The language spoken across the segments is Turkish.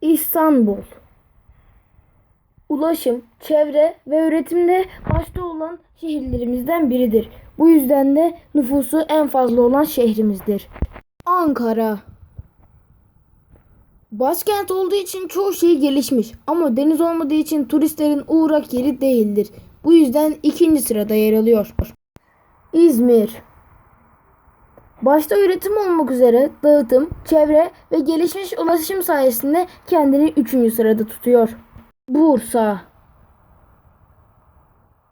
İstanbul. Ulaşım, çevre ve üretimde başta olan şehirlerimizden biridir. Bu yüzden de nüfusu en fazla olan şehrimizdir. Ankara. Başkent olduğu için çoğu şey gelişmiş ama deniz olmadığı için turistlerin uğrak yeri değildir. Bu yüzden ikinci sırada yer alıyor. İzmir. Başta üretim olmak üzere dağıtım, çevre ve gelişmiş ulaşım sayesinde kendini üçüncü sırada tutuyor. Bursa.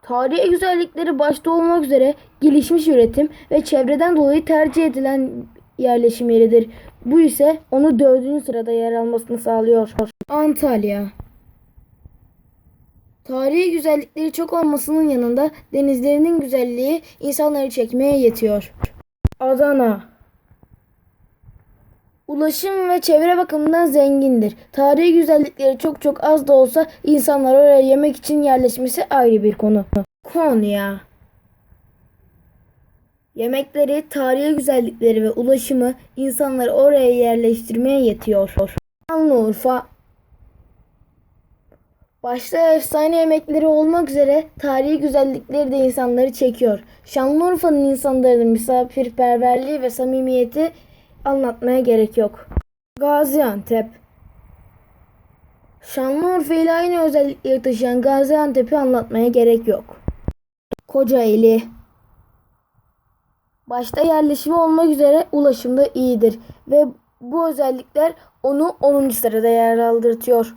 Tarihi güzellikleri başta olmak üzere gelişmiş üretim ve çevreden dolayı tercih edilen yerleşim yeridir. Bu ise onu dördüncü sırada yer almasını sağlıyor. Antalya. Tarihi güzellikleri çok olmasının yanında denizlerinin güzelliği insanları çekmeye yetiyor. Adana. Ulaşım ve çevre bakımından zengindir. Tarihi güzellikleri çok çok az da olsa insanlar oraya yemek için yerleşmesi ayrı bir konu. Konya. Yemekleri, tarihi güzellikleri ve ulaşımı insanları oraya yerleştirmeye yetiyor. Şanlıurfa. Başta efsane yemekleri olmak üzere tarihi güzellikleri de insanları çekiyor. Şanlıurfa'nın insanların misafirperverliği ve samimiyeti anlatmaya gerek yok. Gaziantep Şanlıurfa ile aynı özellikleri taşıyan Gaziantep'i anlatmaya gerek yok. Kocaeli Başta yerleşimi olmak üzere ulaşımda iyidir ve bu özellikler onu 10. sırada yer aldırtıyor.